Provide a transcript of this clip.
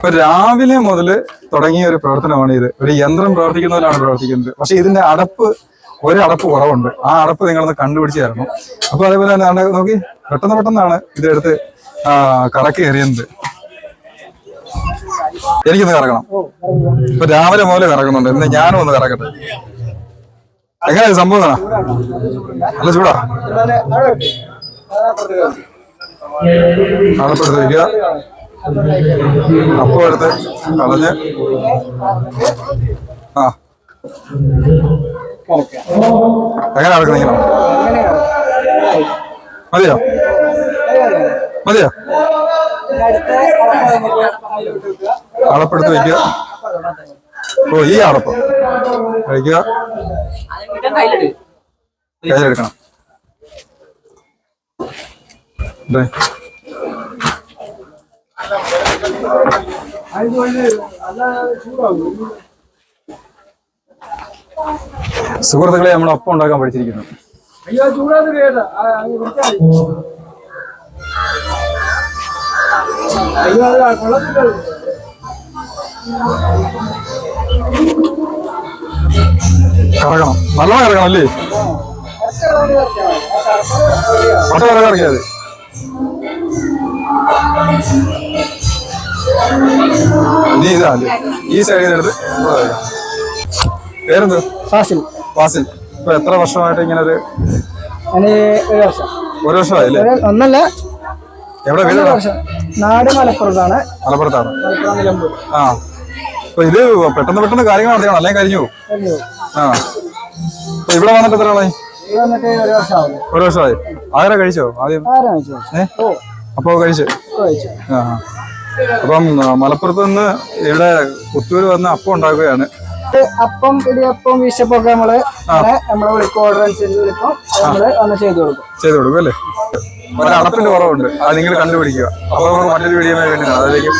ഇപ്പൊ രാവിലെ മുതൽ തുടങ്ങിയ ഒരു പ്രവർത്തനമാണ് ഇത്. ഒരു യന്ത്രം പ്രവർത്തിക്കുന്ന പോലെയാണ് പ്രവർത്തിക്കുന്നത്. പക്ഷെ ഇതിന്റെ അടപ്പ് ഒരടപ്പ് കുറവുണ്ട്. ആ അടപ്പ് നിങ്ങളൊന്ന് കണ്ടുപിടിച്ച് തരണം. അപ്പൊ അതേപോലെ തന്നെ നോക്കി. പെട്ടെന്ന് പെട്ടെന്നാണ് ഇതെടുത്ത് കറക്കി എറിയുന്നത് എനിക്കൊന്ന് കറക്കണം. ഇപ്പൊ രാവിലെ മുതൽ കറക്കുന്നുണ്ട്. ഇന്ന് ഞാനും ഒന്ന് കറക്കട്ടെ. എങ്ങനെയാ സംഭവം? നല്ല ചൂടാ. അടപ്പെടുത്ത് വയ്ക്കുക അപ്പം എടുത്ത് കളഞ്ഞ്. ആ. എങ്ങനെ നടക്കണം ഇങ്ങനെ? മതിയോ? മതിയോ? അളപ്പെടുത്ത് വയ്ക്കുക ഓ ഈ അളപ്പ്. കഴിക്കുക കയ്യിലെടുക്കണം. സുഹൃത്തുക്കളെ നമ്മൾ ഒപ്പം ഉണ്ടാക്കാൻ പഠിച്ചിരിക്കുന്നു. കറക്കണം നല്ലോണം കറക്കണം അല്ലേ? പട്ട കറ കറക്കിയാൽ അല്ലേ ഈ സൈഡിൽ എടുത്ത് പേരെന്ത്? ഫാസിൽ. വാസിൽ ഇപ്പൊ എത്ര വർഷമായിട്ട് ഇങ്ങനെ ഒരു ഒരു വർഷം. ഒരു വർഷമായില്ലേ? ഒന്നല്ല. എവിടെ വീട്? നാട് മലപ്പുറത്താണ്. മലപ്പുറത്താണ്. ആ. അപ്പൊ ഇത് പെട്ടെന്ന് പെട്ടെന്ന് കാര്യങ്ങൾ നടത്തിയാണ് അല്ലെങ്കിൽ കഴിഞ്ഞു ആ. അപ്പൊ ഇവിടെ വന്നിട്ട് എത്ര ആളായി? ഒരു വർഷമായി. ആരാ കഴിച്ചോ ആദ്യം? ഏ? അപ്പൊ കഴിച്ചു. ആ. അപ്പം മലപ്പുറത്ത് നിന്ന് ഇവിടെ പുത്തൂര് വന്ന് അപ്പം ഉണ്ടാക്കുകയാണ്. അപ്പം ഇടിയപ്പം വീശപ്പൊക്കെ നമ്മൾ നമ്മുടെ നമ്മളെ വിളിക്കും ഓർഡർ അനുസരിച്ച് വിളിക്കും നമ്മൾ ചെയ്തു കൊടുക്കും. ചെയ്ത് കൊടുക്കും അല്ലേ? ഒരു അടപ്പിന്റെ കുറവുണ്ട്. അത് നിങ്ങൾ കണ്ടുപിടിക്കുക. അപ്പൊ നമുക്ക് മറ്റൊരു വീഡിയോ വേണ്ടി അതിലേക്ക്